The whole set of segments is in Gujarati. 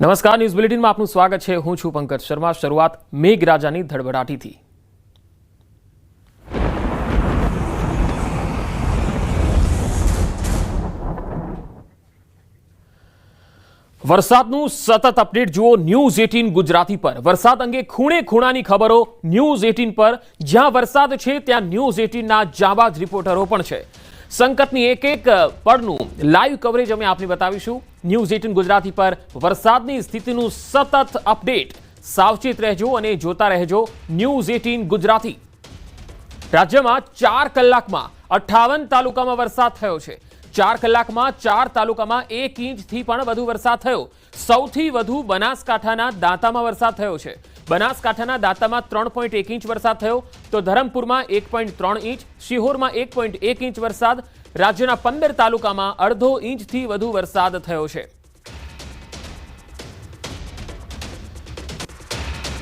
નમસ્કાર, ન્યૂઝ બુલેટિનમાં આપનું સ્વાગત છે. હું છું પંકજ શર્મા. શરૂઆત મેઘરાજાની ધડબડાટીથી વરસાદનું સતત અપડેટ જુઓ ન્યૂઝ એટીન ગુજરાતી પર. વરસાદ અંગે ખૂણે ખૂણાની ખબરો ન્યૂઝ એટીન પર. જ્યાં વરસાદ છે, ત્યાં ન્યૂઝ એટીનના જાબાજ રિપોર્ટરો પણ છે. સંકટની એક એક પળનું લાઈવ કવરેજ અમે આપને બતાવીશું. ન્યૂઝ એટીન ગુજરાતી પર વરસાદની સ્થિતિનું સતત અપડેટ સાવચેત રહેજો અને જોતા રહેજો ન્યૂઝ એટીન ગુજરાતી. રાજ્યમાં ચાર કલાકમાં અઠ્ઠાવન તાલુકામાં વરસાદ થયો છે. ચાર કલાકમાં ચાર તાલુકામાં એક ઇંચથી પણ વધુ વરસાદ થયો. સૌથી વધુ બનાસકાંઠાના દાંતામાં વરસાદ થયો છે. બનાસકાંઠાના દાંતામાં ત્રણ પોઈન્ટ એક ઇંચ વરસાદ થયો તો ધરમપુરમાં એક પોઈન્ટ ત્રણ ઇંચ, શિહોરમાં એક પોઈન્ટ એક ઇંચ વરસાદ, રાજ્યના પંદર તાલુકામાં અડધો ઇંચથી વધુ વરસાદ થયો છે.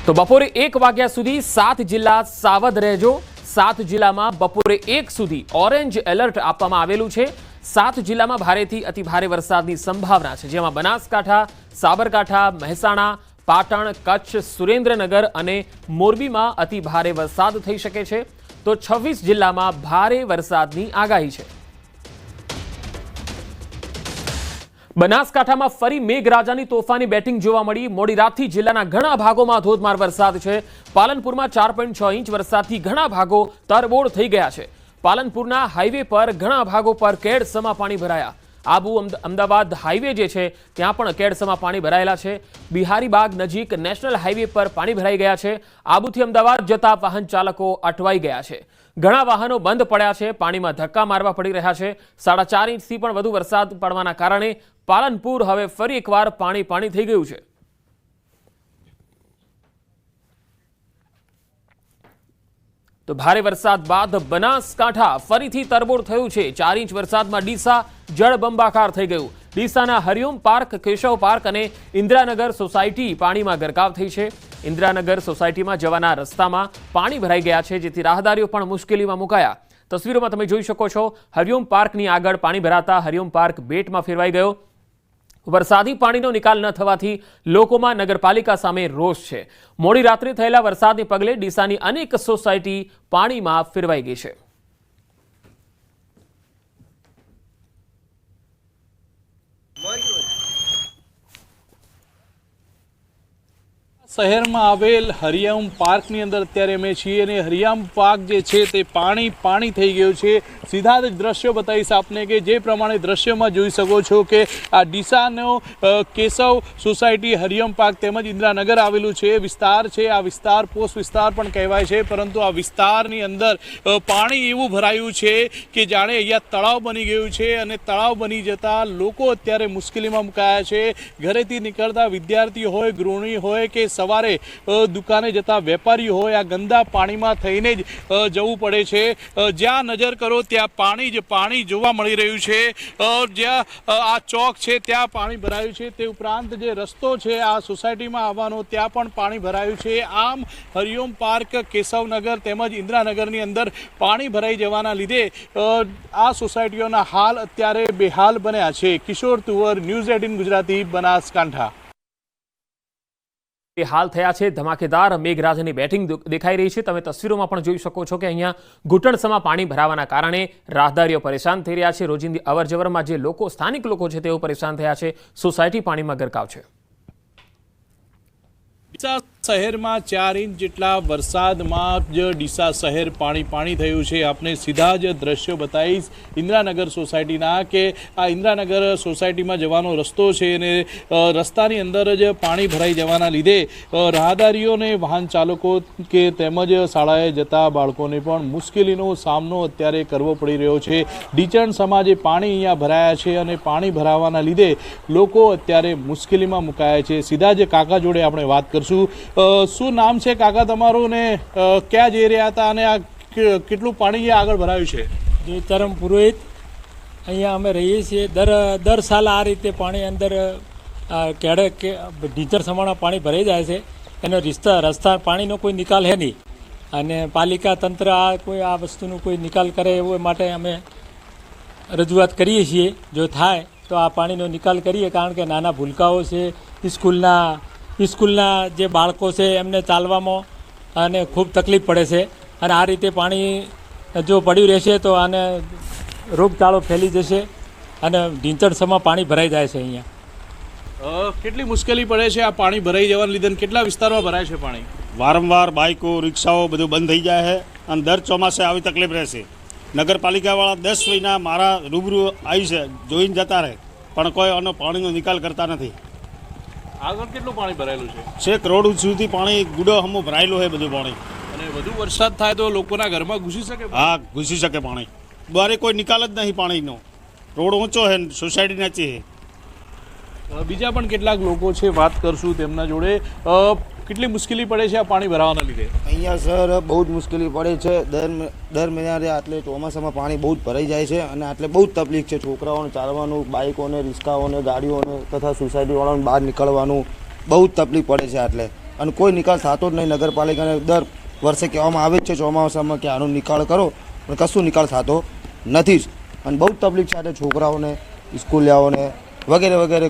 તો બપોરે એક વાગ્યા સુધી સાત જિલ્લા સાવધ રહેજો. સાત જિલ્લામાં બપોરે એક સુધી ઓરેન્જ એલર્ટ આપવામાં આવેલું છે. સાત જિલ્લામાં ભારેથી અતિ ભારે વરસાદની સંભાવના છે. જેમાં બનાસકાંઠા, સાબરકાંઠા, મહેસાણા પાટણ, કચ્છ, સુરેન્દ્રનગર અને મોરબીમાં અતિ ભારે વરસાદ થઈ શકે છે. તો છવ્વીસ જિલ્લામાં ભારે વરસાદની આગાહી છે. બનાસકાંઠામાં ફરી મેઘરાજાની તોફાની બેટિંગ જોવા મળી. મોડી રાતથી જિલ્લાના ઘણા ભાગોમાં ધોધમાર વરસાદ છે. પાલનપુરમાં ચાર પોઈન્ટ છ ઇંચ વરસાદથી ઘણા ભાગો તરબોળ થઈ ગયા છે. પાલનપુરના હાઈવે પર ઘણા ભાગો પર કેડ સમા પાણી ભરાયા. આબુ અમદ- અમદાવાદ હાઈવે જે છે, ત્યાં પણ કેડસમાં પાણી ભરાયેલા છે. બિહારી બાગ નજીક નેશનલ હાઈવે પર પાણી ભરાઈ ગયા છે. આબુથી અમદાવાદ જતા વાહન ચાલકો અટવાઈ ગયા છે. ઘણા વાહનો બંધ પડ્યા છે. પાણીમાં ધક્કા મારવા પડી રહ્યા છે. સાડા ચાર ઇંચથી પણ વધુ વરસાદ પડવાના કારણે પાલનપુર હવે ફરી એકવાર પાણી પાણી થઈ ગયું છે. તો ભારે વરસાદ બાદ બનાસકાંઠા ફરીથી તરબોળ થયું છે. ચાર ઇંચ વરસાદમાં ડીસા જળબંબાકાર થઈ ગયું. ડીસાના હરિઓમ પાર્ક, કેશવ પાર્ક અને ઇન્દિરાનગર સોસાયટી પાણીમાં ગરકાવ થઈ છે. ઇન્દ્રાનગર સોસાયટીમાં જવાના રસ્તામાં પાણી ભરાઈ ગયા છે, જેથી રાહદારીઓ પણ મુશ્કેલીમાં મુકાયા. તસવીરોમાં તમે જોઈ શકો છો હરિઓમ પાર્કની આગળ પાણી ભરાતા હરિઓમ પાર્ક બેટમાં ફેરવાઈ ગયો. વરસાદી પાણીનો નિકાલ ન થવાથી લોકોમાં નગરપાલિકા સામે રોષ છે. મોડી રાત્રે થયેલા વરસાદને પગલે ડીસાની અનેક સોસાયટી પાણીમાં ફેરવાઈ ગઈ છે. શહેરમાં આવેલ હરિયામ પાર્કની અંદર અત્યારે અમે છીએ અને હરિયામ પાર્ક જે છે તે પાણી પાણી થઈ ગયું છે. સીધા જ દ્રશ્યો બતાવીશ આપને કે જે પ્રમાણે દ્રશ્યમાં જોઈ શકો છો કે આ ડીસાનો કેશવ સોસાયટી હરિયમ પાર્ક તેમજ ઇન્દિરાનગર આવેલું છે. વિસ્તાર છે, આ વિસ્તાર પોસ્ટ વિસ્તાર પણ કહેવાય છે, પરંતુ આ વિસ્તારની અંદર પાણી એવું ભરાયું છે કે જાણે અહીંયા તળાવ બની ગયું છે અને તળાવ બની જતા લોકો અત્યારે મુશ્કેલીમાં મુકાયા છે. ઘરેથી નીકળતા વિદ્યાર્થી હોય, ગૃહિણી હોય કે સવારે દુકાને જતા વેપારી હોય, આ ગંદા પાણીમાં થઈને જ જવું પડે છે. જ્યાં નજર કરો, ત્યાં પાણી જ પાણી જોવા મળી રહ્યું છે. જ્યાં આ ચોક છે, ત્યાં પાણી ભરાયું છે. તે ઉપરાંત જે રસ્તો છે, આ સોસાયટીમાં આવવાનો, ત્યાં પણ પાણી ભરાયું છે. આમ હરિઓમ પાર્ક, કેશવનગર તેમજ ઇન્દિરાનગરની અંદર પાણી ભરાઈ જવાના લીધે આ સોસાયટીઓના હાલ અત્યારે બેહાલ બન્યા છે. Kishor Tuvar, news eighteen Gujarati, Banaskantha. હાલ થયા છે. ધમાકેદાર મેઘરાજાની બેટિંગ દેખાઈ રહી છે. તમે તસવીરોમાં પણ જોઈ શકો છો કે અહીંયા ઘૂંટણસમાં પાણી ભરાવાના કારણે રાહદારીઓ પરેશાન થઈ રહ્યા છે. રોજિંદી અવરજવરમાં જે લોકો, સ્થાનિક લોકો છે તેઓ પરેશાન થયા છે. સોસાયટી પાણીમાં ગરકાવ છે. શહેરમાં ચાર ઇંચ જેટલા વરસાદમાં જ ડીસા શહેર પાણી પાણી થયું છે. આપણે સીધા જ દ્રશ્યો બતાવીશ ઇન્દિરાનગર સોસાયટીના કે આ ઇન્દિરાનગર સોસાયટીમાં જવાનો રસ્તો છે અને રસ્તાની અંદર જ પાણી ભરાઈ જવાના લીધે રાહદારીઓને વાહન ચાલકો કે તેમજ શાળાએ જતા બાળકોને પણ મુશ્કેલીનો સામનો અત્યારે કરવો પડી રહ્યો છે. ડીચણ સમાજે પાણી અહીંયા ભરાયા છે અને પાણી ભરાવાના લીધે લોકો અત્યારે મુશ્કેલીમાં મુકાયા છે. સીધા જ કાકા જોડે આપણે વાત કરશું. શું નામ છે કાકા તમારું ને ક્યાં જઈ રહ્યા હતા અને આ કેટલું પાણી આગળ ભરાયું છે? દેવચરમ પુરોહિત. અહીંયા અમે રહીએ છીએ. દર દર સાલ આ રીતે પાણી અંદર કેડે કે, ઢીચર સમાણા પાણી ભરાઈ જાય છે. એનો રિસ્તા, રસ્તા પાણીનો કોઈ નિકાલ હે નહીં. અને પાલિકા તંત્ર આ કોઈ, આ વસ્તુનો કોઈ નિકાલ કરે એવું માટે અમે રજૂઆત કરીએ છીએ. જો થાય તો આ પાણીનો નિકાલ કરીએ. કારણ કે નાના ભૂલકાઓ છે. સ્કૂલના સ્કૂલના જે બાળકો છે એમને ચાલવામાં અને ખૂબ તકલીફ પડે છે. અને આ રીતે પાણી જો પડ્યું રહેશે તો આને રોગચાળો ફેલી જશે અને ઢીંચણસમાં પાણી ભરાઈ જાય છે અહીંયા. કેટલી મુશ્કેલી પડે છે આ પાણી ભરાઈ જવાને લીધે કેટલા વિસ્તારમાં ભરાય છે પાણી? વારંવાર બાઇકો રિક્ષાઓ બધું બંધ થઈ જાય છે અને દર ચોમાસે આવી તકલીફ રહેશે. નગરપાલિકાવાળા દસ મહિના મારા રૂબરૂ આવી છે જોઈને જતા રહે. પણ કોઈ આનો પાણીનો નિકાલ કરતા નથી. આગળ કેટલું પાણી ભરાયેલું છે? છે કરોડ સુધી પાણી ગુડો હમો ભરાયેલું છે બધું પાણી. અને વધુ વરસાદ થાય તો લોકોના ઘરમાં ઘૂસી શકે હા ઘૂસી શકે પાણી. બારે કોઈ નિકાલ જ નહીં પાણીનો. રોડ ઊંચો છે સોસાયટી નીચી છે. બીજા પણ કેટલાક લોકો છે વાત કરશું તેમના જોડે. કેટલી મુશ્કેલી પડે છે આ પાણી ભરાવાના લીધે? અહીંયા સર, બહુ જ મુશ્કેલી પડે છે. દર દર મહિનારે આટલે ચોમાસામાં પાણી બહુ જ ભરાઈ જાય છે અને આટલે બહુ જ તકલીફ છે છોકરાઓને ચાલવાનું, બાઇકોને, રિક્ષાઓને, ગાડીઓને તથા સોસાયટીવાળાને બહાર નીકળવાનું. બહુ જ તકલીફ પડે છે આટલે. અને કોઈ નિકાલ થતો જ નહીં નગરપાલિકાને. દર વર્ષે કહેવામાં આવે જ છે ચોમાસામાં કે આનો નિકાલ કરો, પણ કશું નિકાલ થતો નથી જ. અને બહુ જ તકલીફ છે આટલે છોકરાઓને, સ્કૂલિયાઓને વગેરે વગેરે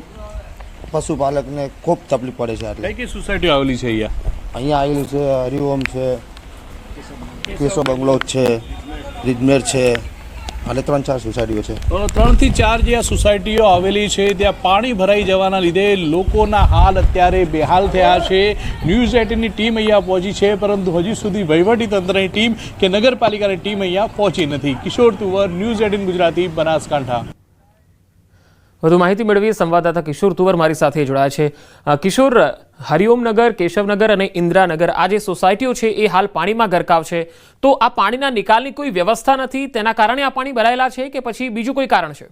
પશુપાલકને ખૂબ તકલીફ પડે છે એટલે. કઈ કઈ સોસાયટીઓ આવેલી છે અહીંયા? અહીંયા આવેલી છે હરિઓમ છે કેશો બંગલો છે રિજમેર છે અને ત્રણ ચાર સોસાયટીઓ છે. ત્રણથી ચાર જે આ સોસાયટીઓ આવેલી છે ત્યાં પાણી ભરાઈ જવાના લીધે લોકોના હાલ અત્યારે બેહાલ થયા છે. ન્યૂઝ એટીનની ટીમ અહીંયા પહોંચી છે પરંતુ હજી સુધી વહીવટી તંત્રની ટીમ કે નગરપાલિકાની ટીમ અહીંયા પહોંચી નથી. Kishor Tuvar news eighteen Gujarati Banaskantha. વધુ માહિતી મેળવીએ સંવાદદાતા કિશોર તુવર મારી સાથે જોડાયા છે. કિશોર, હરિઓમનગર, કેશવનગર અને ઇન્દ્રાનગર આ જે સોસાયટીઓ છે એ હાલ પાણીમાં ગરકાવ છે. તો આ પાણીના નિકાલની કોઈ વ્યવસ્થા નથી, તેના કારણે આ પાણી ભરાયેલા છે કે પછી બીજું કોઈ કારણ છે?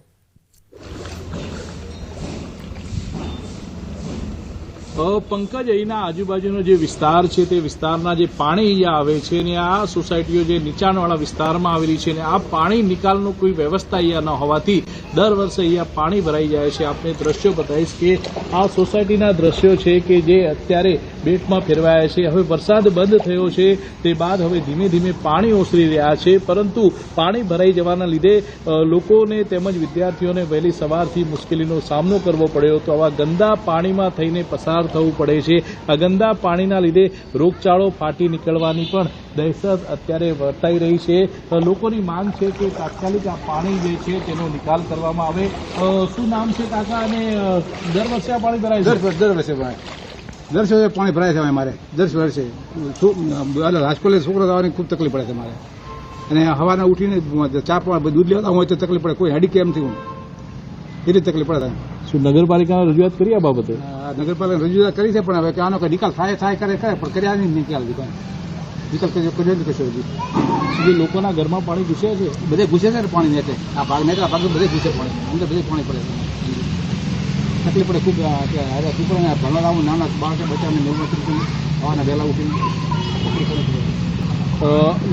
પંકજ, અહીંના આજુબાજુનો જે વિસ્તાર છે, તે વિસ્તારના જે પાણી અહીંયા આવે છે ને આ સોસાયટીઓ જે નીચાણવાળા વિસ્તારમાં આવેલી છે ને આ પાણી નિકાલનો કોઈ વ્યવસ્થા અહીંયા ન હોવાથી દર વર્ષે અહીંયા પાણી ભરાઈ જાય છે. આપણે દ્રશ્યો બતાવીશ કે આ સોસાયટીના દ્રશ્યો છે કે જે અત્યારે બેટમાં ફેરવાયા છે. હવે વરસાદ બંધ થયો છે. તે બાદ હવે ધીમે ધીમે પાણી ઓસરી રહ્યા છે. પરંતુ પાણી ભરાઈ જવાના લીધે લોકોને તેમજ વિદ્યાર્થીઓને વહેલી સવારથી મુશ્કેલીનો સામનો કરવો પડ્યો. તો આવા ગંદા પાણીમાં થઈને પસાર થવું પડે છે. આ ગંદા પાણીના લીધે રોગચાળો ફાટી નીકળવાની પણ દહેશત અત્યારે વર્તાઈ રહી છે. લોકોની માંગ છે કે તાત્કાલિક આ પાણી જે છે તેનો નિકાલ કરવામાં આવે. શું નામ છે કાકા? અને દર વર્ષે પાણી ભરાય દર વર્ષે ભરાય. દર વર્ષે પાણી ભરાય છે મારે દર વર્ષે એટલે રાજકોટે છોકરો આવવાની ખૂબ તકલીફ પડે છે મારે. અને હવાને ઉઠીને ચા પણ દૂધ લેવા હોય તો તકલીફ પડે. કોઈ હેડી કેમ થયું. એટલી તકલીફ પડે શું નગરપાલિકાને રજૂઆત કરી આ બાબતે? આ નગરપાલિકા રજૂઆત કરી છે પણ હવે કે આનો કંઈ નિકાલ થાય થાય કરે કરે પણ કર્યા નહીં નિકાલ નિકાલ. નિકાલ કર્યો નથી કશો હજી. લોકોના ઘરમાં પાણી ઘૂસે છે? બધે ઘૂસે છે ને પાણી નેચે આ ભાગ નેચા ભાગ બધે ઘૂસે પાણી. અંદર બધે પાણી પડે છે. તકલીફ પડે ખૂબ હવે છોકરાને ભણવા લાવું, નાના બાળકે બચ્ચાને નવ વર્ષ આવવાના વહેલા ઉઠીને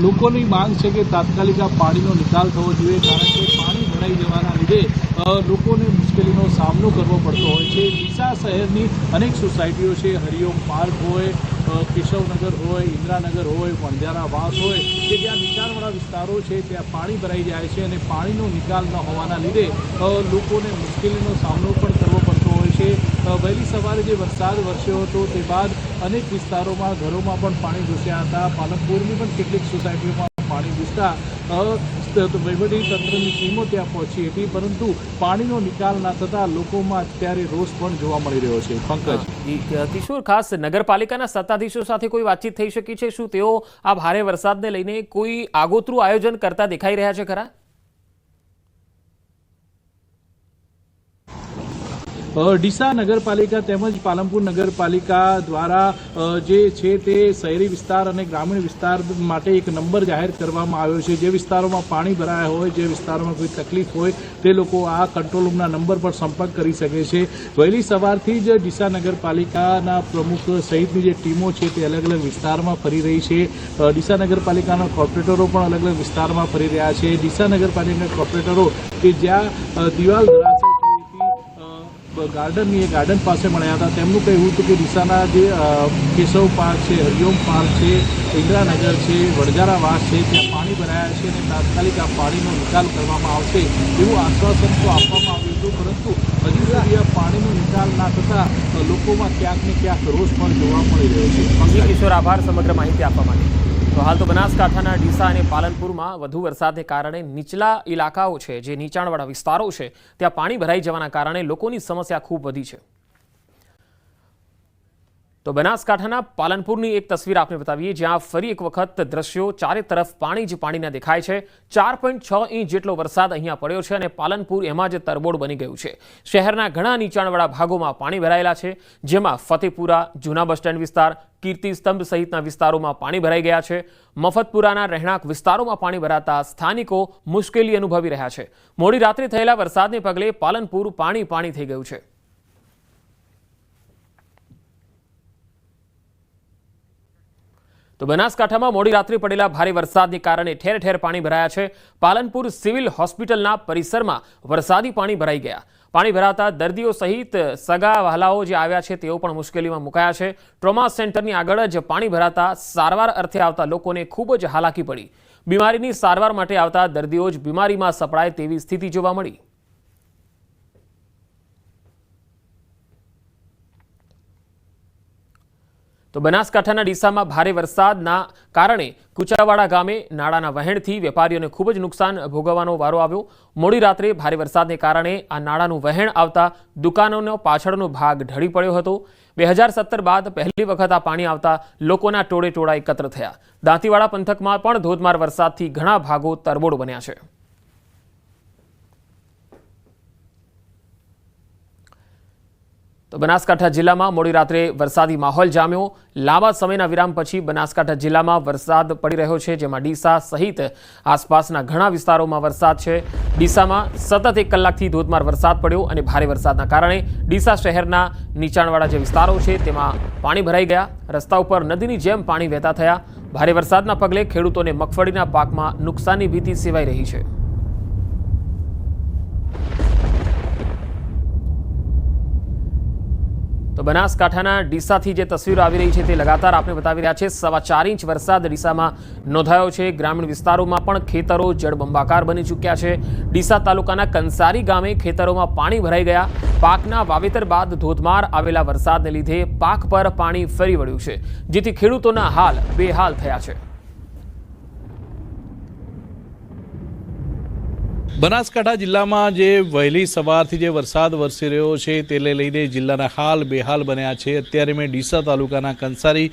લોકોની માંગ છે કે તાત્કાલિક આ પાણીનો નિકાલ થવો જોઈએ, કારણ કે પાણી ભરાઈ જવાના લીધે લોકોને મુશ્કેલીનો સામનો કરવો પડતો હોય છે. ડીસા શહેરની અનેક સોસાયટીઓ છે હરિઓમ પાર્ક હોય કેશવનગર હોય, ઇન્દ્રાનગર હોય, વણઝારા વાસ હોય, કે જ્યાં નીચાણવાળા વિસ્તારો છે, ત્યાં પાણી ભરાઈ જાય છે અને પાણીનો નિકાલ ન હોવાના લીધે લોકોને મુશ્કેલીનો સામનો પણ કરવો છે વહેલી સવારે જે વરસાદ વરસ્યો હતો તે બાદ અનેક વિસ્તારોમાં ઘરોમાં પણ પાણી ઘૂસ્યા હતા. પાલનપુરની પણ કેટલીક સોસાયટીઓમાં પાણી ઘૂસતા વહીવટીતંત્રની તંત્રની ટીમો ત્યાં પહોંચી હતી, પરંતુ પાણીનો નિકાલ ના થતાં લોકોમાં અત્યારે રોષ પણ જોવા મળી રહ્યો છે. પંકજ. કિશોર, ખાસ નગરપાલિકાના સત્તાધીશો સાથે કોઈ વાતચીત થઈ શકી છે? શું તેઓ આ ભારે વરસાદને લઈને કોઈ આગોતરું આયોજન કરતા દેખાઈ રહ્યા છે ખરા? ડીસા નગરપાલિકા તેમજ પાલનપુર નગરપાલિકા દ્વારા જે છે તે શહેરી વિસ્તાર અને ગ્રામીણ વિસ્તાર માટે એક નંબર જાહેર કરવામાં આવ્યો છે. જે વિસ્તારોમાં પાણી ભરાયા હોય જે વિસ્તારોમાં કોઈ તકલીફ હોય તે લોકો આ કંટ્રોલ રૂમના નંબર પર સંપર્ક કરી શકે છે. વહેલી સવારથી જ ડીસા નગરપાલિકાના પ્રમુખ સહિતની જે ટીમો છે તે અલગ અલગ વિસ્તારમાં ફરી રહી છે. ડીસા નગરપાલિકાના કોર્પોરેટરો પણ અલગ અલગ વિસ્તારમાં ફરી રહ્યા છે. ડીસા નગરપાલિકાના કોર્પોરેટરો કે જ્યાં દિવાલ અ, ગાર્ડનની એ ગાર્ડન પાસે મળ્યા હતા. તેમનું કહેવું હતું કે ડીસાના જે કેશવ પાર્ક છે, હરિઓમ પાર્ક છે, ઇન્દ્રાનગર છે વડજારા વાસ છે, ત્યાં પાણી ભરાયા છે અને તાત્કાલિક આ પાણીનો નિકાલ કરવામાં આવશે એવું આશ્વાસન તો આપવામાં આવ્યું હતું, પરંતુ હજુ સુધી આ પાણીનો નિકાલ ના થતાં લોકોમાં ક્યાંક ને ક્યાંક રોષ પણ જોવા મળી રહ્યો છે. કિશોર, આભાર. સમગ્ર માહિતી આપવા માટે. તો હાલ તો બનાસકાંઠાના ડીસા અને પાલનપુરમાં વધુ વરસાદને કારણે નીચલા ઇલાકાઓ છે, જે નીચાણવાળા વિસ્તારો છે, ત્યાં પાણી ભરાઈ જવાના કારણે લોકોની સમસ્યા ખૂબ વધી છે. તો બનાસકાંઠાના પાલનપુરની એક તસવીર આપને બતાવીએ, જ્યાં ફરી એક વખત દ્રશ્યો ચારે તરફ પાણી જ પાણીના દેખાય છે. ચાર પોઈન્ટ છ ઇંચ જેટલો વરસાદ અહીંયા પડ્યો છે અને પાલનપુર એમાં જ તરબોળ બની ગયું છે. શહેરના ઘણા નીચાણવાળા ભાગોમાં પાણી ભરાયેલા છે, જેમાં ફતેપુરા, જૂના બસ સ્ટેન્ડ વિસ્તાર, કીર્તિ સ્તંભ સહિતના વિસ્તારોમાં પાણી ભરાઈ ગયા છે. મફતપુરાના રહેણાંક વિસ્તારોમાં પાણી ભરાતા સ્થાનિકો મુશ્કેલી અનુભવી રહ્યા છે. મોડી રાત્રે થયેલા વરસાદને પગલે પાલનપુર પાણી પાણી થઈ ગયું છે. તો બનાસકાંઠામાં મોડી રાત્રે પડેલા ભારે વરસાદને કારણે ઠેર ઠેર પાણી ભરાયા છે. પાલનપુર સિવિલ હોસ્પિટલના પરિસરમાં વરસાદી પાણી ભરાઈ ગયા. પાણી ભરાતા દર્દીઓ સહિત સગા વહાલાઓ જે આવ્યા છે તેઓ પણ મુશ્કેલીમાં મુકાયા છે. ટ્રોમા સેન્ટરની આગળ જ પાણી ભરાતા સારવાર અર્થે આવતા લોકોને ખૂબ જ હાલાકી પડી. બીમારીની સારવાર માટે આવતા દર્દીઓ જ બીમારીમાં સપડાય તેવી સ્થિતિ જોવા મળી. તો બનાસકાંઠાના ડીસામાં ભારે વરસાદના કારણે કુચાવાડા ગામે નાળાના વહેણથી વેપારીઓને ખૂબ જ નુકસાન ભોગવવાનો વારો આવ્યો. મોડી રાત્રે ભારે વરસાદને કારણે આ નાળાનું વહેણ આવતા દુકાનોનો પાછળનો ભાગ ઢળી પડ્યો હતો. બે હજાર સત્તર બાદ પહેલી વખત આ પાણી આવતા લોકોના ટોળે ટોળા એકત્ર થયા. દાંતીવાડા પંથકમાં પણ ધોધમાર વરસાદથી ઘણા ભાગો તરબોળ બન્યા છે. તો બનાસકાંઠા જિલ્લામાં મોડી રાત્રે વરસાદી માહોલ જામ્યો. લાંબા સમયના વિરામ પછી બનાસકાંઠા જિલ્લામાં વરસાદ પડી રહ્યો છે, જેમાં ડીસા સહિત આસપાસના ઘણા વિસ્તારોમાં વરસાદ છે. ડીસામાં સતત એક કલાકથી ધોધમાર વરસાદ પડ્યો અને ભારે વરસાદના કારણે ડીસા શહેરના નીચાણવાળા જે વિસ્તારો છે, તેમાં પાણી ભરાઈ ગયા. રસ્તા ઉપર નદીની જેમ પાણી વહેતા થયા. ભારે વરસાદના પગલે ખેડૂતોને મગફળીના પાકમાં નુકસાનની ભીતિ સેવાઈ રહી છે. બનાસકાંઠાના ડીસાથી જે તસવીરો આવી રહી છે તે લગાતાર આપણે બતાવી રહ્યા છે. સવા ચાર ઇંચ વરસાદ ડીસામાં નોંધાયો છે. ગ્રામીણ વિસ્તારોમાં પણ ખેતરો જળબંબાકાર બની ચૂક્યા છે. ડીસા તાલુકાના કંસારી ગામે ખેતરોમાં પાણી ભરાઈ ગયા. પાકના વાવેતર બાદ ધોધમાર આવેલા વરસાદને લીધે પાક પર પાણી ફરી વળ્યું છે, જેથી ખેડૂતોના હાલ બેહાલ થયા છે. બનાસકાંઠા જિલ્લામાં જે વહેલી સવારથી જે વરસાદ વરસી રહ્યો છે તેને લઈને જિલ્લાના હાલ બેહાલ બન્યા છે. અત્યારે મેં ડીસા તાલુકાના કંસારી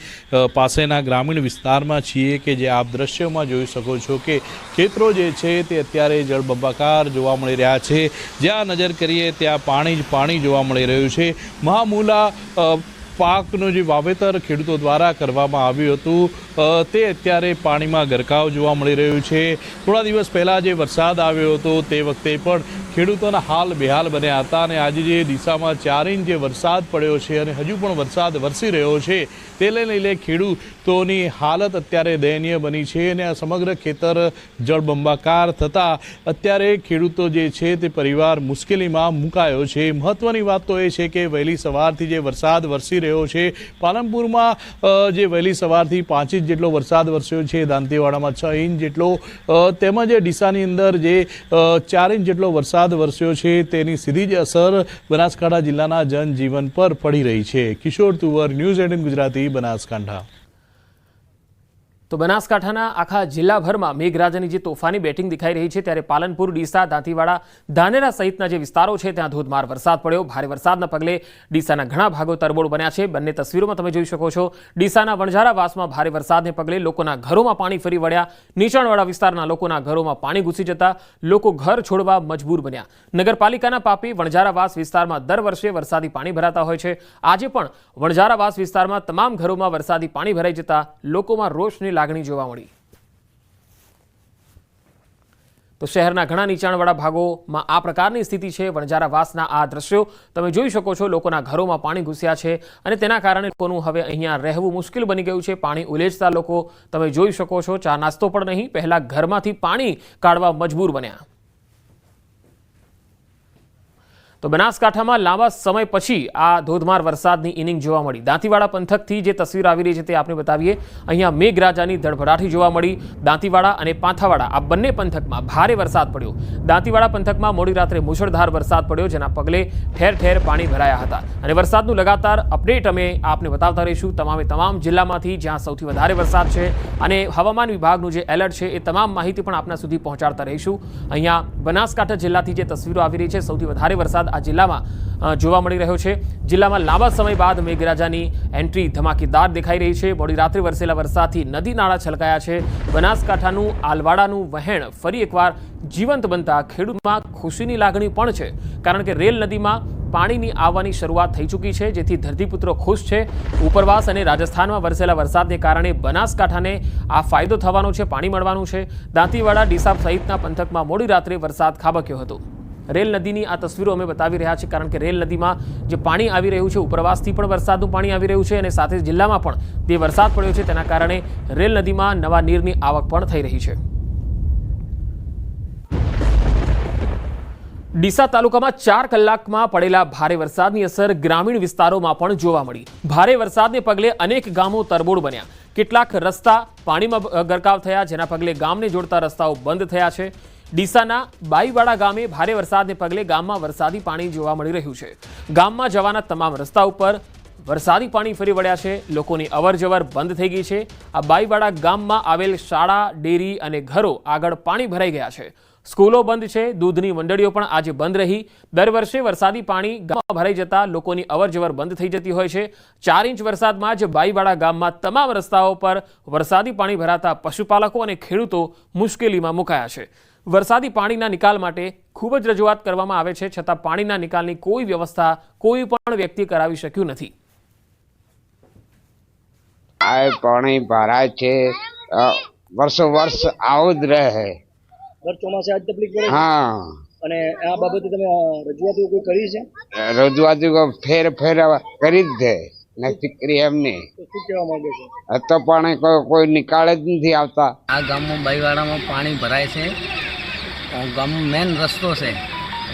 પાસેના ગ્રામીણ વિસ્તારમાં છીએ કે જે આપ દ્રશ્યોમાં જોઈ શકો છો કે ખેતરો જે છે તે અત્યારે જળબંબાકાર જોવા મળી રહ્યા છે. જ્યાં નજર કરીએ ત્યાં પાણી જ પાણી જોવા મળી રહ્યું છે. મહામૂલા પાકનું જે વાવેતર ખેડૂતો દ્વારા કરવામાં આવ્યું હતું તે અત્યારે પાણીમાં ગરકાવ જોવા મળી રહ્યું છે. થોડા દિવસ પહેલાં જે વરસાદ આવ્યો હતો, તે વખતે પણ ખેડૂતોના હાલ બેહાલ બન્યા હતા અને આજે જે દિશામાં ચાર ઇંચ જે વરસાદ પડ્યો છે અને હજુ પણ વરસાદ વરસી રહ્યો છે તે લઈને ખેડૂતોની હાલત અત્યારે દયનીય બની છે અને આ સમગ્ર ખેતર જળબંબાકાર થતાં અત્યારે ખેડૂતો જે છે તે પરિવાર મુશ્કેલીમાં મુકાયો છે. મહત્વની વાત તો એ છે કે વહેલી સવારથી જે વરસાદ વરસી રહ્યો છે, પાલનપુરમાં જે વહેલી સવારથી પાંચ ઇંચ જેટલો વરસાદ વરસ્યો છે, દાંતીવાડામાં છ ઇંચ જેટલો તેમજ ડીસાની અંદર જે ચાર ઇંચ જેટલો વરસાદ વરસ્યો છે, તેની સીધી જ અસર બનાસકાંઠા જિલ્લાના જનજીવન પર પડી રહી છે. Kishor Tuvar, news eighteen Gujarati, Banaskantha. તો બનાસકાંઠાના આખા જિલ્લાભરમાં મેઘરાજાની જે તોફાની બેટિંગ દેખાઈ રહી છે, ત્યારે પાલનપુર, ડીસા, દાંતીવાડા, ધાનેરા સહિતના જે વિસ્તારો છે, ત્યાં ધોધમાર વરસાદ પડ્યો. ભારે વરસાદના પગલે ડીસાના ઘણા ભાગો તરબોળ બન્યા છે. બંને તસવીરોમાં તમે જોઈ શકો છો, ડીસાના વણઝારાવાસમાં ભારે વરસાદને પગલે લોકોના ઘરોમાં પાણી ફરી વળ્યા. નીચાણવાળા વિસ્તારના લોકોના ઘરોમાં પાણી ઘૂસી જતા લોકો ઘર છોડવા મજબૂર બન્યા. નગરપાલિકાના પાપી વણઝારાવાસ વિસ્તારમાં દર વર્ષે વરસાદી પાણી ભરાતા હોય છે. આજે પણ વણઝારાવાસ વિસ્તારમાં તમામ ઘરોમાં વરસાદી પાણી ભરાઈ જતા લોકોમાં રોષની લાગણી જોવા મળી. તો શહેરના ઘણા નીચાણવાળા ભાગોમાં આ પ્રકારની સ્થિતિ છે. વણજારાવાસના આ દ્રશ્યો તમે જોઈ શકો છો. લોકોના ઘરોમાં પાણી ઘૂસ્યા છે અને તેના કારણે લોકોનું હવે અહીંયા રહેવું મુશ્કેલ બની ગયું છે. પાણી ઉલેચતા લોકો તમે જોઈ શકો છો. ચા નાસ્તો પણ નહીં. પહેલા ઘરમાંથી પાણી કાઢવા મજબૂર બન્યા. તો બનાસકાંઠામાં લાંબા સમય પછી આ ધોધમાર વરસાદની ઇનિંગ જોવા મળી. દાંતીવાડા પંથકથી જે તસવીર આવી રહી છે તે આપણે બતાવીએ. અહીંયા મેઘરાજાની ધડભડાટી જોવા મળી. દાંતીવાડા અને પાંથાવાડા, આ બંને પંથકમાં ભારે વરસાદ પડ્યો. દાંતીવાડા પંથકમાં મોડી રાત્રે મુશળધાર વરસાદ પડ્યો, જેના પગલે ઠેર ઠેર પાણી ભરાયા હતા. અને વરસાદનું લગાતાર અપડેટ અમે આપને બતાવતા રહીશું. તમામે તમામ જિલ્લામાંથી જ્યાં સૌથી વધારે વરસાદ છે અને હવામાન વિભાગનું જે એલર્ટ છે એ તમામ માહિતી પણ આપના સુધી પહોંચાડતા રહીશું. અહીંયા બનાસકાંઠા જિલ્લાથી જે તસવીરો આવી રહી છે, સૌથી વધારે વરસાદ આ જિલ્લામાં જોવા મળી રહ્યો છે. જિલ્લામાં લાંબા સમય બાદ મેઘરાજાની એન્ટ્રી ધમાકેદાર દેખાઈ રહી છે. મોડી રાત્રે વરસેલા વરસાદથી નદી નાળા છલકાયા છે. બનાસકાંઠાનું, આલવાડાનું વહેણ ફરી એકવાર જીવંત બનતા ખેડૂતમાં ખુશીની લાગણી પણ છે. કારણ કે રેલ નદીમાં પાણીની આવવાની શરૂઆત થઈ ચૂકી છે, જેથી ધરતીપુત્રો ખુશ છે. ઉપરવાસ અને રાજસ્થાનમાં વરસેલા વરસાદને કારણે બનાસકાંઠાને આ ફાયદો થવાનો છે, પાણી મળવાનું છે. દાંતીવાડા ડીસાબ સહિતના પંથકમાં મોડી રાત્રે વરસાદ ખાબક્યો હતો. રેલ નદીની આ તસવીરો અમે બતાવી રહ્યા છીએ, કારણ કે રેલ નદીમાં જે પાણી આવી રહ્યું છે, ઉપરવાસથી પણ વરસાદનું પાણી આવી રહ્યું છે અને સાથે જિલ્લામાં પણ તે વરસાદ પડ્યો છે, તેના કારણે રેલ નદીમાં નવા નીરની આવક પણ થઈ રહી છે. ડીસા તાલુકામાં ચાર કલાકમાં પડેલા ભારે વરસાદની અસર ગ્રામીણ વિસ્તારોમાં પણ જોવા મળી. ભારે વરસાદને પગલે અનેક ગામો તરબોળ બન્યા. કેટલાક રસ્તા પાણીમાં ગરકાવ થયા, જેના પગલે ગામને જોડતા રસ્તાઓ બંધ થયા છે. ડીસાના બાઈવાડા ગામે ભારે વરસાદને પગલે ગામમાં વરસાદી પાણી જોવા મળી રહ્યું છે. ગામમાં જવાના તમામ રસ્તા ઉપર વરસાદી પાણી ફરી વળ્યા છે. લોકોની અવરજવર બંધ થઈ ગઈ છે. આ બાઈવાડા ગામમાં આવેલ શાળા, ડેરી અને ઘરો આગળ પાણી ભરાઈ ગયા છે. સ્કૂલો બંધ છે. દૂધની મંડળીઓ પણ આજે બંધ રહી. દર વર્ષે વરસાદી પાણી ગામમાં ભરાઈ જતા લોકોની અવરજવર બંધ થઈ જતી હોય છે. ચાર ઇંચ વરસાદમાં જ બાઈવાડા ગામમાં તમામ રસ્તાઓ પર વરસાદી પાણી ભરાતા પશુપાલકો અને ખેડૂતો મુશ્કેલીમાં મુકાયા છે. વરસાદી પાણીના નિકાલ માટે ખૂબ જ રજૂઆત કરવામાં આવે છે છતાં પાણીના નિકાલની કોઈ વ્યવસ્થા કોઈ પણ વ્યક્તિ કરાવી શક્યું નથી. આ પાણી ભરાય છે વર્ષો વર્ષ આવું જ રહે. દર ચોમાસે આજ તકલીફ પડે હા. અને આ બાબતે તમે રજૂઆતો કોઈ કરી છે? રજૂઆત ફેર ફેર કરી જ દે નથી કરી એમને તો શું કહેવા માંગે છે? તો પાણી કોઈ કોઈ નિકાળ જ નથી આવતા. આ ગામમાં બાઈવાડામાં પાણી ભરાય છે. ગામનો મેન રસ્તો છે.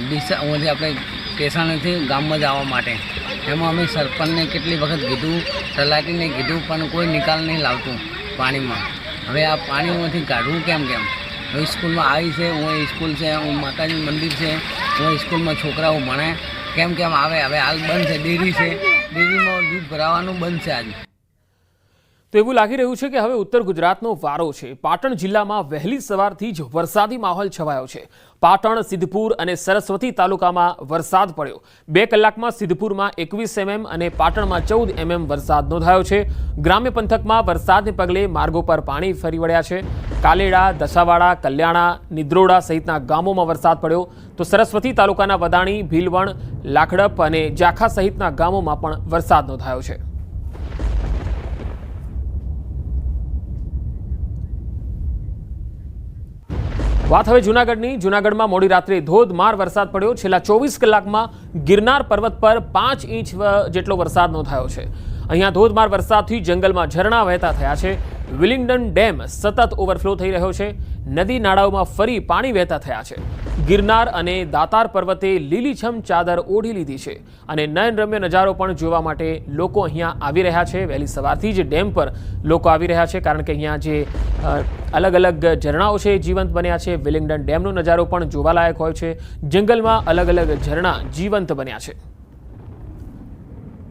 ડીસા અહીંથી આપણે કેસાણીથી ગામમાં જવા માટે. એમાં અમે સરપંચને કેટલી વખત કીધું, તલાટીને કીધું, પણ કોઈ નિકાલ નહીં લાવતું પાણીમાં. હવે આ પાણીમાંથી કાઢવું કેમ કેમ? હવે સ્કૂલમાં આવી છે, હું સ્કૂલ છે, હું માતાજી મંદિર છે, હું સ્કૂલમાં છોકરાઓ ભણે. કેમ કેમ આવે, હવે હાલ બંધ છે, ડેરી છે. ડેરીમાં દૂધ ભરાવાનું બંધ છે આજે. તો એવું લાગી રહ્યું છે કે હવે ઉત્તર ગુજરાતનો વારો છે. પાટણ જિલ્લામાં વહેલી સવારથી જ વરસાદી માહોલ છવાયો છે. પાટણ, સિદ્ધપુર અને સરસ્વતી તાલુકામાં વરસાદ પડ્યો. બે કલાકમાં સિદ્ધપુરમાં એકવીસ એમએમ અને પાટણમાં ચૌદ એમએમ વરસાદ નોંધાયો છે. ગ્રામ્ય પંથકમાં વરસાદને પગલે માર્ગો પર પાણી ફરી વળ્યા છે. કાલેડા, દસાવાડા, કલ્યાણા, નિદ્રોડા સહિતના ગામોમાં વરસાદ પડ્યો. તો સરસ્વતી તાલુકાના વદાણી, ભીલવણ, લાખડપ અને જાખા સહિતના ગામોમાં પણ વરસાદ નોંધાયો છે. વાત હવે જૂનાગઢની. જૂનાગઢમાં મોડી રાત્રે ધોધમાર વરસાદ પડ્યો. છેલ્લા ચોવીસ કલાકમાં ગિરનાર પર્વત પર પાંચ ઇંચ જેટલો વરસાદ નોંધાયો છે. અહીંયા ધોધમાર વરસાદથી જંગલમાં ઝરણા વહેતા થયા છે. વિલિંગડન ડેમ સતત ઓવરફ્લો થઈ રહ્યો છે. નદી નાળાઓમાં ફરી પાણી વહેતા થયા છે. ગિરનાર અને દાતાર પર્વતે લીલીછમ ચાદર ઓઢી લીધી છે અને નયનરમ્ય નજારો પણ જોવા માટે લોકો અહીંયા આવી રહ્યા છે. વહેલી સવારથી જ ડેમ પર લોકો આવી રહ્યા છે કારણ કે અહીંયા જે અલગ અલગ ઝરણાઓ છે જીવંત બન્યા છે. વિલિંગડન ડેમનો નજારો પણ જોવાલાયક હોય છે. જંગલમાં અલગ અલગ ઝરણા જીવંત બન્યા છે.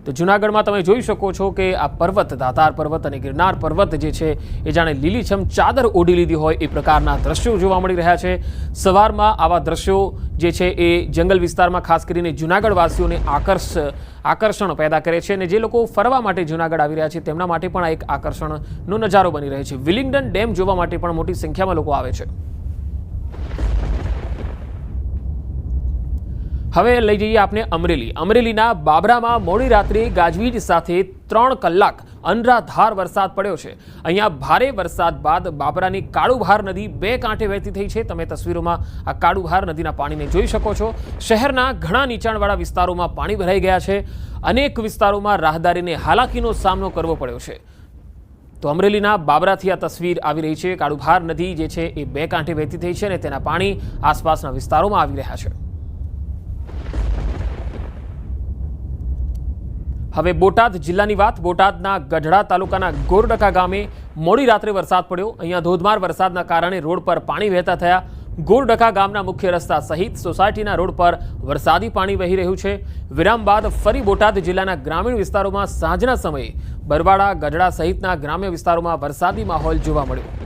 તો જુનાગઢમાં તમે જોઈ શકો છો કે આ પર્વત, દાતાર પર્વત અને ગિરનાર પર્વત જે છે, એ જાણે લીલીછમ ચાદર ઓઢી લીધી હોય એ પ્રકારના દ્રશ્યો જોવા મળી રહ્યા છે. સવારમાં આવા દ્રશ્યો જે છે, એ જંગલ વિસ્તારમાં ખાસ કરીને જુનાગઢવાસીઓને આકર્ષ, આકર્ષણ પેદા કરે છે અને જે લોકો ફરવા માટે જુનાગઢ આવી રહ્યા છે, તેમના માટે પણ આ એક આકર્ષણનો નજારો બની રહે છે. વિલિંગડન ડેમ જોવા માટે પણ મોટી સંખ્યામાં લોકો આવે છે. હવે લઈ જઈએ આપને અમરેલી. અમરેલીના બાબરામાં મોડી રાત્રે ગાજવીજ સાથે ત્રણ કલાક અનરાધાર વરસાદ પડ્યો છે. અહીંયા ભારે વરસાદ બાદ બાબરાની કાળુભાર નદી બે કાંઠે વહેતી થઈ છે. તમે તસવીરોમાં આ કાળુભાર નદીના પાણીને જોઈ શકો છો. શહેરના ઘણા નીચાણવાળા વિસ્તારોમાં પાણી ભરાઈ ગયા છે. અનેક વિસ્તારોમાં રાહદારીને હાલાકીનો સામનો કરવો પડ્યો છે. તો અમરેલીના બાબરાથી આ તસવીર આવી રહી છે. કાળુભાર નદી જે છે એ બે કાંઠે વહેતી થઈ છે અને તેના પાણી આસપાસના વિસ્તારોમાં આવી રહ્યા છે. હવે બોટાદ જિલ્લાની વાત. બોટાદના ગઢડા તાલુકાના ગોરડકા ગામે મોડી રાત્રે વરસાદ પડ્યો. અહીંયા ધોધમાર વરસાદના કારણે રોડ પર પાણી વહેતા થયા. ગોરડકા ગામના મુખ્ય રસ્તા સહિત સોસાયટીના રોડ પર વરસાદી પાણી વહી રહ્યું છે. વિરામ બાદ ફરી બોટાદ જિલ્લાના ગ્રામીણ વિસ્તારોમાં સાંજના સમયે બરવાડા ગઢડા સહિતના ગ્રામ્ય વિસ્તારોમાં વરસાદી માહોલ જોવા મળ્યો.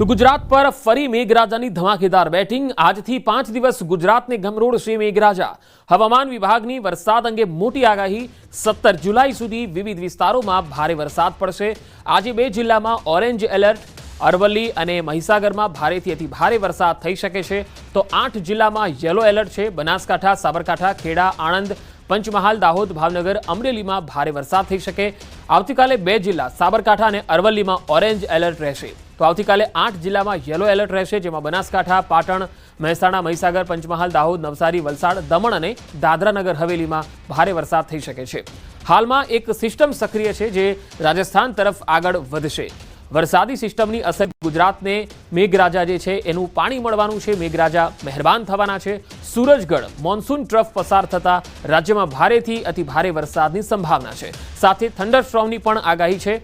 તો ગુજરાત પર ફરી મેઘરાજાની ધમાકેદાર બેટિંગ. આજથી પાંચ દિવસ ગુજરાતને ગમરોડશે મેઘરાજા. હવામાન વિભાગની વરસાદ અંગે મોટી આગાહી. સત્તર જુલાઈ સુધી વિવિધ વિસ્તારોમાં ભારે વરસાદ પડશે. આજે બે જિલ્લામાં ઓરેન્જ એલર્ટ, અરવલ્લી અને મહીસાગરમાં ભારેથી અતિ ભારે વરસાદ થઈ શકે છે. તો આઠ જિલ્લામાં યલો એલર્ટ છે. બનાસકાંઠા, સાબરકાંઠા, ખેડા, આણંદ પંચમહાલ, દાહોદ, ભાવનગર, અમરેલીમાં ભારે વરસાદ થઈ શકે. આવતીકાલે બે જિલ્લા, સાબરકાંઠા અને અરવલ્લીમાં ઓરેન્જ એલર્ટ રહેશે. તો આવતીકાલે આઠ જિલ્લામાં યલો એલર્ટ રહેશે, જેમાં બનાસકાંઠા, પાટણ, મહેસાણા, મહીસાગર, પંચમહાલ, દાહોદ, નવસારી, વલસાડ, દમણ અને દાદરાનગર હવેલીમાં ભારે વરસાદ થઈ શકે છે. હાલમાં એક સિસ્ટમ સક્રિય છે જે રાજસ્થાન તરફ આગળ વધશે. વરસાદી સિસ્ટમની અસર ગુજરાતને મેઘરાજા જે છે, એનું પાણી મળવાનું છે. મેઘરાજા મહેરબાન થવાના છે. સૂરજગઢ મોન્સૂન ટ્રફ પસાર થતા રાજ્યમાં ભારેથી અતિ ભારે વરસાદની સંભાવના છે. સાથે થંડરસ્ટ્રોમની પણ આગાહી છે.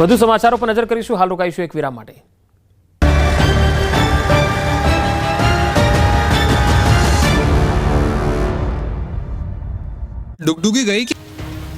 વધુ સમાચારો પર નજર કરીશું. હાલ રોકાઈશું એક વિરામ માટે. ડુગડુગી ગઈ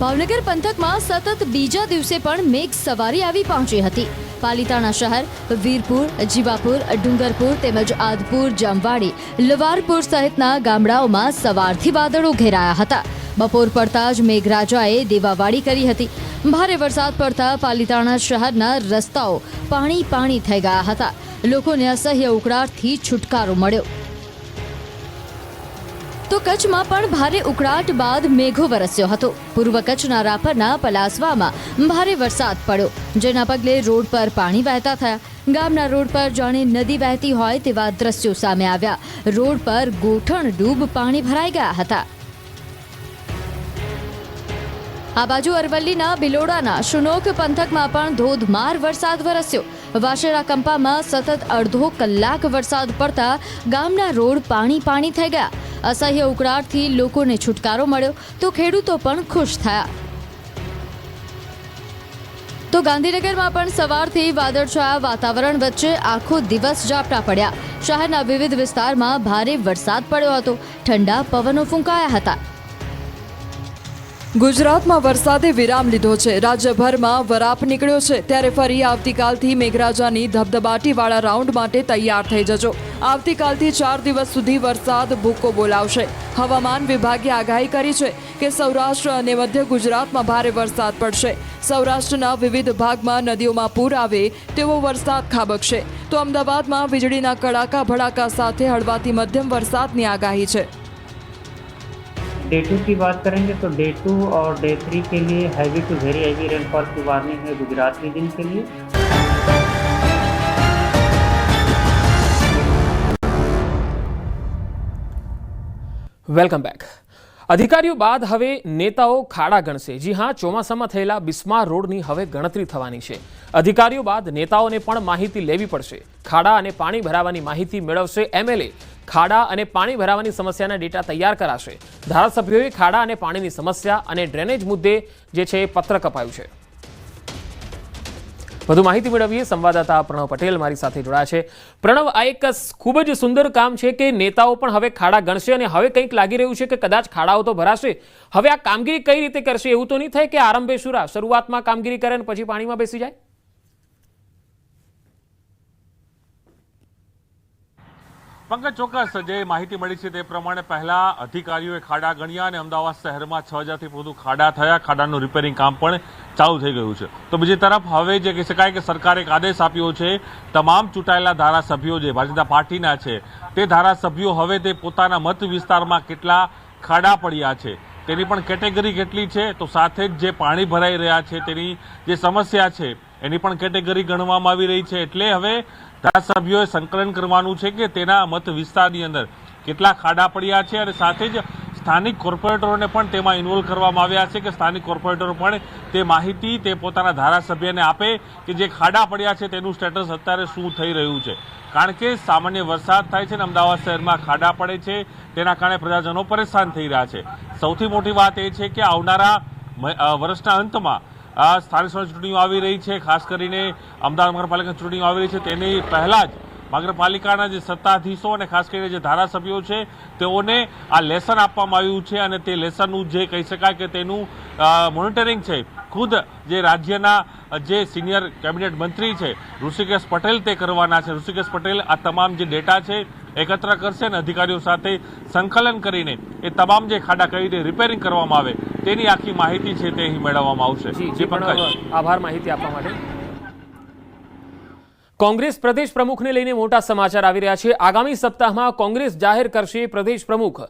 ભાવનગર પંથકમાં સતત બીજા દિવસે પણ મેઘ સવારી આવી પહોંચી હતી. પાલિતાણા શહેર, વીરપુર, જીવાપુર, ડુંગરપુર તેમજ આદપુર, જામવાડી, લવારપુર સહિતના ગામડાઓમાં સવારથી વાદળો ઘેરાયા હતા. બપોર પડતા જ મેઘરાજાએ દેવાવાળી કરી હતી. ભારે વરસાદ પડતા પાલિતાણા શહેરના રસ્તાઓ પાણી પાણી થઈ ગયા હતા. લોકોને અસહ્ય ઉકળાટથી છુટકારો મળ્યો. તો કચ્છમાં પણ ભારે ઉકળાટ બાદ મેઘો વરસ્યો હતો. પૂર્વ કચ્છના રાપરના પલાસવામાં ભારે વરસાદ પડ્યો, જેના પગલે રોડ પર પાણી વહેતા થયા. ગામના રોડ પર જાણે નદી વહેતી હોય તેવા દ્રશ્યો સામે આવ્યા. રોડ પર ગોઠણ ડૂબ પાણી ભરાઈ ગયા હતા. આ બાજુ અરવલ્લીના બિલોડાના શુનોક પંથકમાં પણ ધોધમાર વરસાદ વરસ્યો. વાશેરા કંપામાં સતત અડધો કલાક વરસાદ પડતા ગામના રોડ પાણી પાણી થઈ ગયા. અસહ્ય ઉકળાટથી લોકોને છુટકારો મળ્યો, તો ખેડૂતો પણ ખુશ થયા. તો ગાંધીનગરમાં પણ સવારથી વાદળછાયા વાતાવરણ વચ્ચે આખો દિવસ ઝાપટા પડ્યા. શહેરના વિવિધ વિસ્તારમાં ભારે વરસાદ પડ્યો હતો. ઠંડા પવનો ફૂંકાયા હતા. ગુજરાતમાં વરસાદે વિરામ લીધો છે. રાજ્યભરમાં વરાપ નીકળ્યો છે. ત્યારે ફરી આવતીકાલથી મેઘરાજાની ધબધબાટીવાળા રાઉન્ડ માટે તૈયાર થઈ જજો. આવતીકાલથી ચાર દિવસ સુધી વરસાદ ભૂકો બોલાવશે. હવામાન વિભાગે આગાહી કરી છે કે સૌરાષ્ટ્ર અને મધ્ય ગુજરાતમાં ભારે વરસાદ પડશે. સૌરાષ્ટ્રના વિવિધ ભાગમાં નદીઓમાં પૂર આવે તેવો વરસાદ ખાબકશે. તો અમદાવાદમાં વીજળીના કડાકા ભડાકા સાથે હળવાથી મધ્યમ વરસાદની આગાહી છે. डे टू की बात करेंगे तो डे टू और डे थ्री के लिए heavy to very heavy rainfall की वार्निंग है गुजरात रीजन के लिए। वेलकम बैक અધિકારીઓ બાદ હવે નેતાઓ ખાડા ગણશે. જી હા, ચોમાસામાં થયેલા બિસ્માર રોડની હવે ગણતરી થવાની છે. અધિકારીઓ બાદ નેતાઓને પણ માહિતી લેવી પડશે. ખાડા અને પાણી ભરાવાની માહિતી મેળવશે એમએલએ. ખાડા અને પાણી ભરાવાની સમસ્યાના ડેટા તૈયાર કરાશે. ધારાસભ્યોએ ખાડા અને પાણીની સમસ્યા અને ડ્રેનેજ મુદ્દે જે છે એ પત્ર કપાયું છે. વધુ માહિતી મેળવીએ સંવાદદાતા પ્રણવ પટેલ મારી સાથે જોડાયા છે. પ્રણવ, આ એક ખૂબ જ સુંદર કામ છે કે નેતાઓ પણ હવે ખાડા ગણશે અને હવે કંઈક લાગી રહ્યું છે કે કદાચ ખાડાઓ તો ભરાશે. હવે આ કામગીરી કઈ રીતે કરશે એવું તો નહીં થાય કે આરંભે શુરા, શરૂઆતમાં કામગીરી કરે અને પછી પાણીમાં બેસી જાય? પંકજ, ચોક્કસ. જે માહિતી મળી છે તે પ્રમાણે પહેલા અધિકારીઓએ ખાડા ગણ્યા અને અમદાવાદ શહેરમાં છ હજારથી વધુ ખાડા થયા. ખાડાનું રિપેરિંગ કામ પણ ચાલુ થઈ ગયું છે. તો બીજી તરફ હવે જે કહી શકાય કે સરકારે એક આદેશ આપ્યો છે, તમામ ચૂંટાયેલા ધારાસભ્યો જે ભારતીય પાર્ટીના છે, તે ધારાસભ્યો હવે તે પોતાના મત વિસ્તારમાં કેટલા ખાડા પડ્યા છે, તેની પણ કેટેગરી કેટલી છે, તો સાથે જ જે પાણી ભરાઈ રહ્યા છે, તેની જે સમસ્યા છે, એની પણ કેટેગરી ગણવામાં આવી રહી છે. એટલે હવે ધારાસભ્યોએ સંકલન કરવાનું છે કે તેના મત વિસ્તારની અંદર કેટલા ખાડા પડ્યા છે અને સાથે જ સ્થાનિક કોર્પોરેટરોને પણ તેમાં ઇન્વોલ્વ કરવામાં આવ્યા છે કે સ્થાનિક કોર્પોરેટરો પણ તે માહિતી તે પોતાના ધારાસભ્યને આપે કે જે ખાડા પડ્યા છે તેનું સ્ટેટસ અત્યારે શું થઈ રહ્યું છે. કારણ કે સામાન્ય વરસાદ થાય છે ને અમદાવાદ શહેરમાં ખાડા પડે છે, તેના કારણે પ્રજાજનો પરેશાન થઈ રહ્યા છે. સૌથી મોટી વાત એ છે કે આવનારા વર્ષના અંતમાં આ સ્થાનિક સ્વરાજ ચૂંટણીઓ આવી રહી છે, ખાસ કરીને અમદાવાદ મહાનગરપાલિકા ચૂંટણીઓ આવી રહી છે. તેની પહેલાં જ મહાનગરપાલિકાના જે સત્તાધીશો અને ખાસ કરીને જે ધારાસભ્યો છે, તેઓને આ લેસન આપવામાં આવ્યું છે અને તે લેસનનું જે કહી શકાય કે તેનું મોનિટરિંગ છે. ખુદ જે રાજ્યના જે સિનિયર કેબિનેટ મંત્રી છે ઋષિકેશ પટેલ તે કરવાના છે. ઋષિકેશ પટેલ આ તમામ જે ડેટા છે એકત્ર કરશે અને અધિકારીઓ સાથે સંકલન કરીને એ તમામ જે ખાડા કઈ રીતે રિપેરિંગ કરવામાં આવે તેની આખી માહિતી છે તે અહીં મેળવવામાં આવશે. જી પણ આભાર માહિતી આપવા માટે. કોંગ્રેસ પ્રદેશ પ્રમુખને લઈને મોટા સમાચાર આવી રહ્યા છે. આગામી સપ્તાહમાં કોંગ્રેસ જાહેર કરશે પ્રદેશ પ્રમુખ.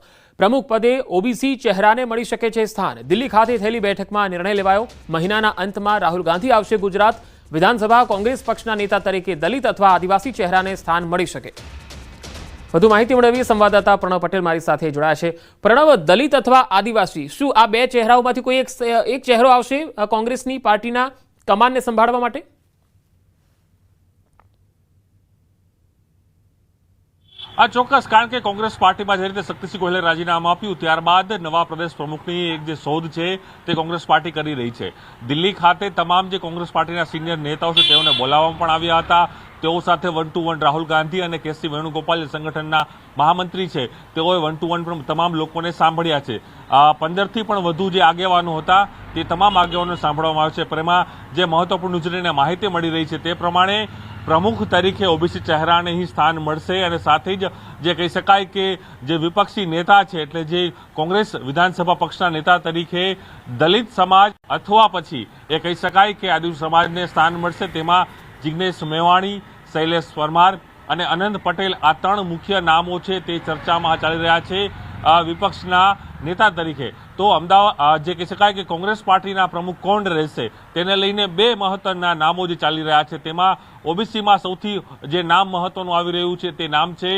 પ્રમુખ પદે ઓબીસી ચહેરાને મળી શકે છે સ્થાન. દિલ્હી ખાતે થયેલી બેઠકમાં નિર્ણય લેવાયો. મહિનાના અંતમાં રાહુલ ગાંધી આવશે ગુજરાત. વિધાનસભા કોંગ્રેસ પક્ષના નેતા તરીકે દલિત અથવા આદિવાસી ચહેરાને સ્થાન મળી શકે. વધુ માહિતી મેળવીએ સંવાદદાતા પ્રણવ પટેલ મારી સાથે જોડાયા છે. પ્રણવ, દલિત અથવા આદિવાસી, શું આ બે ચહેરાઓમાંથી કોઈ એક ચહેરો આવશે કોંગ્રેસની પાર્ટીના કમાનને સંભાળવા માટે? આ ચોક્કસ, કારણ કે કોંગ્રેસ પાર્ટીમાં જે રીતે શક્તિસિંહ ગોહિલે રાજીનામું આપ્યું, ત્યારબાદ નવા પ્રદેશ પ્રમુખની એક જે શોધ છે, તે કોંગ્રેસ પાર્ટી કરી રહી છે. દિલ્હી ખાતે તમામ જે કોંગ્રેસ પાર્ટીના સિનિયર નેતાઓ છે, તેઓને બોલાવવામાં પણ આવ્યા હતા. તેઓ સાથે one to one Rahul Gandhi અને કેસી વેણુગોપાલ સંગઠનના મહામંત્રી છે. તેઓએ વન ટુ વન પણ તમામ લોકોને સાંભળ્યા છે. પંદરથી પણ વધુ જે આગેવાનો હતા, તે તમામ આગેવાનોને સાંભળવામાં આવે છે. પણ જે મહત્વપૂર્ણ નજરીને માહિતી મળી રહી છે, તે પ્રમાણે પ્રમુખ તરીકે ઓબીસી ચહેરાને અહીં સ્થાન મળશે અને સાથે જ જે કહી શકાય કે જે વિપક્ષી નેતા છે, એટલે જે કોંગ્રેસ વિધાનસભા પક્ષના નેતા તરીકે દલિત સમાજ અથવા પછી એ કહી શકાય કે આદિવાસી સમાજને સ્થાન મળશે, તેમાં જિજ્ઞેશ મેવાણી, શૈલેષ પરમાર અને અનંત પટેલ આ ત્રણ મુખ્ય નામો છે, તે ચર્ચામાં ચાલી રહ્યા છે. વિપક્ષના નેતા તરીકે. તો અમદાવાદ જે કહી શકાય કે કોંગ્રેસ પાર્ટીના પ્રમુખ કોણ રહેશે, તેને લઈને બે મહત્વના નામો જે ચાલી રહ્યા છે, તેમાં ઓબીસીમાં સૌથી જે નામ મહત્વનું આવી રહ્યું છે તે નામ છે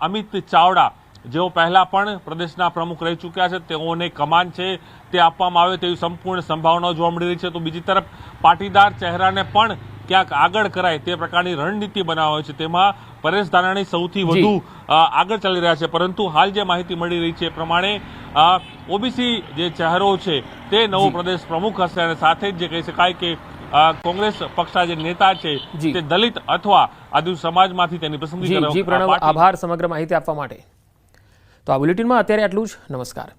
અમિત ચાવડા. જેઓ પહેલાં પણ પ્રદેશના પ્રમુખ રહી ચૂક્યા છે, તેઓને કમાન છે, તે આપવામાં આવે તેવી સંપૂર્ણ સંભાવનાઓ જોવા મળી રહી છે. તો બીજી તરફ પાટીદાર ચહેરાને પણ ક્યાંક આગળ કરાય તે પ્રકારની રણનીતિ બનાવે છે. તેમાં પરેશ ધાનાણી સૌથી વધુ આગળ ચાલી રહ્યા છે. પરંતુ હાલ જે માહિતી મળી રહી છે એ પ્રમાણે ઓબીસી જે ચહેરો છે તે નવો પ્રદેશ પ્રમુખ હશે અને સાથે જ જે કહી શકાય કે કોંગ્રેસ પક્ષના જે નેતા છે. તે દલિત અથવા આદિ સમાજમાંથી તેની પસંદગી આભાર સમગ્ર માહિતી આપવા માટે. તો આ બુલેટિનમાં અત્યારે આટલું જ. નમસ્કાર.